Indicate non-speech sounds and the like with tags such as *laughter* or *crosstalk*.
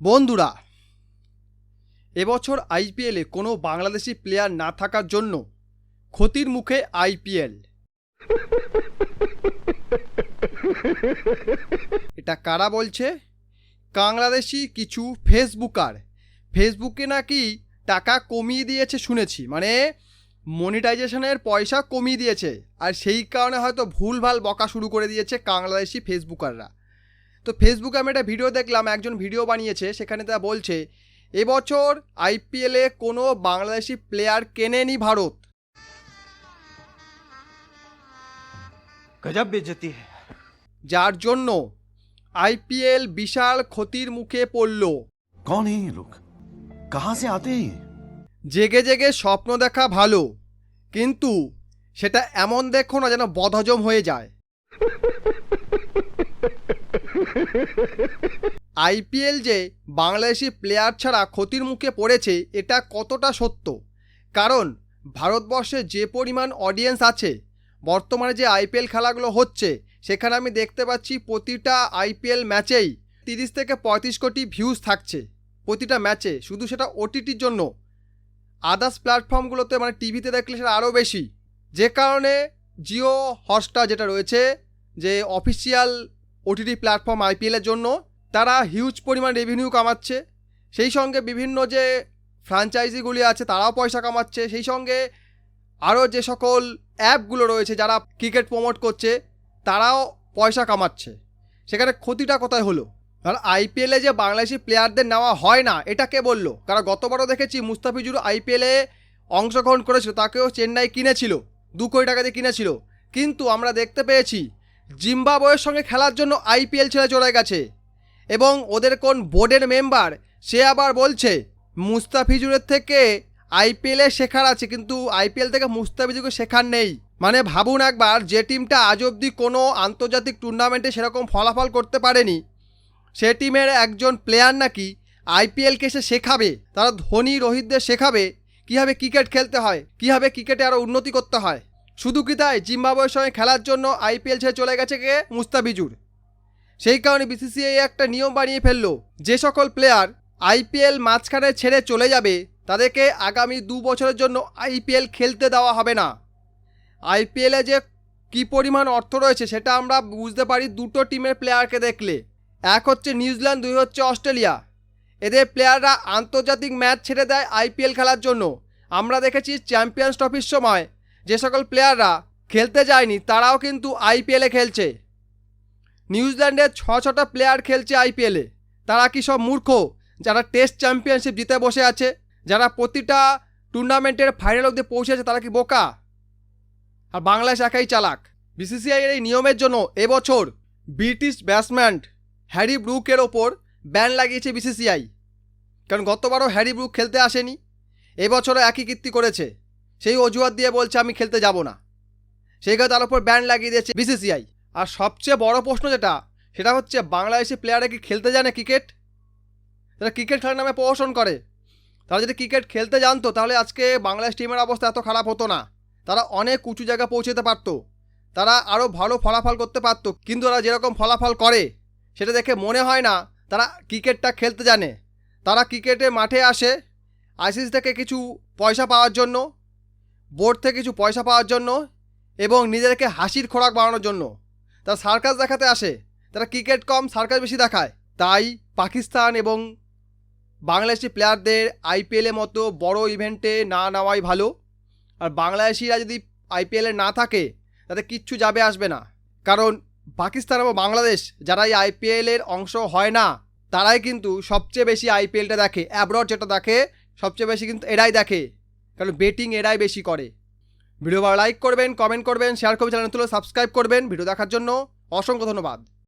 বন্ধুরা, এবছর আইপিএলে কোনো বাংলাদেশি প্লেয়ার না থাকার জন্য ক্ষতির মুখে আইপিএল। এটা কারা বলছে? বাংলাদেশি কিছু ফেসবুকার। ফেসবুকে নাকি টাকা কমিয়ে দিয়েছে শুনেছি মানে মনিটাইজেশনের পয়সা কমিয়ে দিয়েছে, আর সেই কারণে হয়তো ভুলভাল বকা শুরু করে দিয়েছে বাংলাদেশি ফেসবুকাররা। তো ফেসবুকে আমি একটা ভিডিও দেখলাম একজন ভিডিও বানিয়েছে সেখানে তা বলছে এবছর আইপিএলে কোনো বাংলাদেশি প্লেয়ার কেনেনি ভারত? যার জন্য আইপিএল বিশাল ক্ষতির মুখে পড়ল। কন লোক? আতে জেগে জেগে স্বপ্ন দেখা ভালো কিন্তু সেটা এমন দেখো না যেন বদহজম হয়ে যায়। *laughs* আইপিএল যে বাংলাদেশি প্লেয়ার ছাড়া ক্ষতির মুখে পড়েছে, এটা কতটা সত্য? কারণ, ভারতবর্ষে যে পরিমাণ অডিয়েন্স আছে, বর্তমানে যে আইপিএল খেলাগুলো হচ্ছে, সেখানে আমি দেখতে পাচ্ছি প্রতিটা আইপিএল ম্যাচেই তিরিশ থেকে পঁয়ত্রিশ কোটি ভিউজ থাকছে প্রতিটা ম্যাচে। শুধু সেটা ওটিটির জন্য। আদার্স প্ল্যাটফর্মগুলোতে মানে টিভিতে দেখলে সেটা আরও বেশি। যে কারণে জিও হটস্টার যেটা রয়েছে, যে অফিসিয়াল ওটিটি প্ল্যাটফর্ম আইপিএলের জন্য তারা হিউজ পরিমাণ রেভিনিউ কামাচ্ছে। সেই সঙ্গে বিভিন্ন যে ফ্র্যাঞ্চাইজিগুলি আছে, তারাও পয়সা কামাচ্ছে। সেই সঙ্গে আরও যে সকল অ্যাপগুলো রয়েছে, যারা ক্রিকেট প্রমোট করছে, তারাও পয়সা কামাচ্ছে। সেখানে ক্ষতিটা কোথায় হলো? কারণ আইপিএলে যে বাংলাদেশি প্লেয়ারদের নেওয়া হয় না, এটা কে বলল? কারণ গতবারও দেখেছি মুস্তাফিজুর আইপিএলে অংশগ্রহণ করেছিল, তাকেও চেন্নাই কিনেছিল, দু কোটি টাকা দিয়ে কিনেছিল। কিন্তু আমরা দেখতে পেয়েছি জিম্বাবয়ের সঙ্গে খেলার জন্য আইপিএল ছেড়ে চলে গেছে। এবং ওদের কোন বোর্ডের মেম্বার, সে আবার বলছে, মুস্তাফিজুরের থেকে আইপিএলে শেখার আছে, কিন্তু আইপিএল থেকে মুস্তাফিজুরকে শেখার নেই। মানে ভাবুন একবার, যে টিমটা আজ অবধি কোনো আন্তর্জাতিক টুর্নামেন্টে সেরকম ফলাফল করতে পারেনি, সে টিমের একজন প্লেয়ার নাকি আইপিএলকে সে শেখাবে, তারা ধোনি, রোহিতদের শেখাবে, কীভাবে ক্রিকেট খেলতে হয়, কীভাবে ক্রিকেটে আরও উন্নতি করতে হয়। শুধু কি তাই? জিম্বাবুয়ের সঙ্গে খেলার জন্য আইপিএল ছেড়ে চলে গেছে কে? মুস্তাফিজুর। সেই কারণে বিসিসিআই একটা নিয়ম বানিয়ে ফেলল। যে সকল প্লেয়ার আইপিএল মাঝখানে ছেড়ে চলে যাবে, তাদেরকে আগামী দু বছরের জন্য আইপিএল খেলতে দেওয়া হবে না। আইপিএলে যে কী পরিমাণ অর্থ রয়েছে সেটা আমরা বুঝতে পারি দুটো টিমের প্লেয়ারকে দেখলে। এক হচ্ছে নিউজিল্যান্ড, দুই হচ্ছে অস্ট্রেলিয়া। এদের প্লেয়াররা আন্তর্জাতিক ম্যাচ ছেড়ে দেয় আইপিএল খেলার জন্য। আমরা দেখেছি চ্যাম্পিয়ন্স ট্রফির সময় যে সকল প্লেয়াররা খেলতে যায়নি, তারাও কিন্তু আইপিএলে খেলছে। নিউজিল্যান্ডের ছ ছটা প্লেয়ার খেলছে আইপিএলে তারা কি সব মূর্খ? যারা টেস্ট চ্যাম্পিয়নশিপ জিতে বসে আছে, যারা প্রতিটা টুর্নামেন্টের ফাইনাল অব্দি পৌঁছেছে তারা কি বোকা? আর বাংলাদেশ একাই চালাক। বিসিসিআই এর এই নিয়মের জন্য এবছর ব্রিটিশ ব্যাটসম্যান হ্যারি ব্রুকের ওপর ব্যান লাগিয়েছে বিসিসিআই কারণ গতবারও হ্যারি ব্রুক খেলতে আসেনি, এবছরও একই কীর্তি করেছে। সেই অজুহাত দিয়ে বলছে, আমি খেলতে যাব না। কারণে তার উপর ব্যান লাগিয়ে দিয়েছে বিসিসিআই আর সবচেয়ে বড় প্রশ্ন যেটা, সেটা হচ্ছে, বাংলাদেশি প্লেয়াররা কি খেলতে জানে ক্রিকেট তারা ক্রিকেট খেলার নামে প্রহসন করে। তারা যদি ক্রিকেট খেলতে জানতো, তাহলে আজকে বাংলাদেশ টিমের অবস্থা এত খারাপ হতো না। তারা অনেক উঁচু জায়গা পৌঁছতে পারতো। তারা আরও ভালো ফলাফল করতে পারতো। কিন্তু তারা যেরকম ফলাফল করে, সেটা দেখে মনে হয় না তারা ক্রিকেটটা খেলতে জানে। তারা ক্রিকেটে মাঠে আসে আইসিসি থেকে কিছু পয়সা পাওয়ার জন্য বোর্ড থেকে কিছু পয়সা পাওয়ার জন্য এবং নিজেদেরকে হাসির খোরাক বাড়ানোর জন্য। তারা সার্কাস দেখাতে আসে। তারা ক্রিকেট কম, সার্কাস বেশি দেখায়। তাই পাকিস্তান এবং বাংলাদেশি প্লেয়ারদের আইপিএলের মতো বড় ইভেন্টে না নেওয়াই ভালো। আর বাংলাদেশিরা যদি আইপিএলে না থাকে তাতে কিচ্ছু যাবে আসবে না। কারণ পাকিস্তান এবং বাংলাদেশ যারা এই আইপিএলের অংশ হয় না, তারাই কিন্তু সবচেয়ে বেশি আইপিএলটা দেখে। অ্যাব্রড যেটা দেখে, সবচেয়ে বেশি কিন্তু এরাই দেখে। কারণ বেটিং এরাই বেশি করে। ভিডিও ভালো লাইক করবেন কমেন্ট করবেন শেয়ার করবেন চ্যানেল তুলে সাবস্ক্রাইব করবেন। ভিডিও দেখার জন্য অসংখ্য ধন্যবাদ।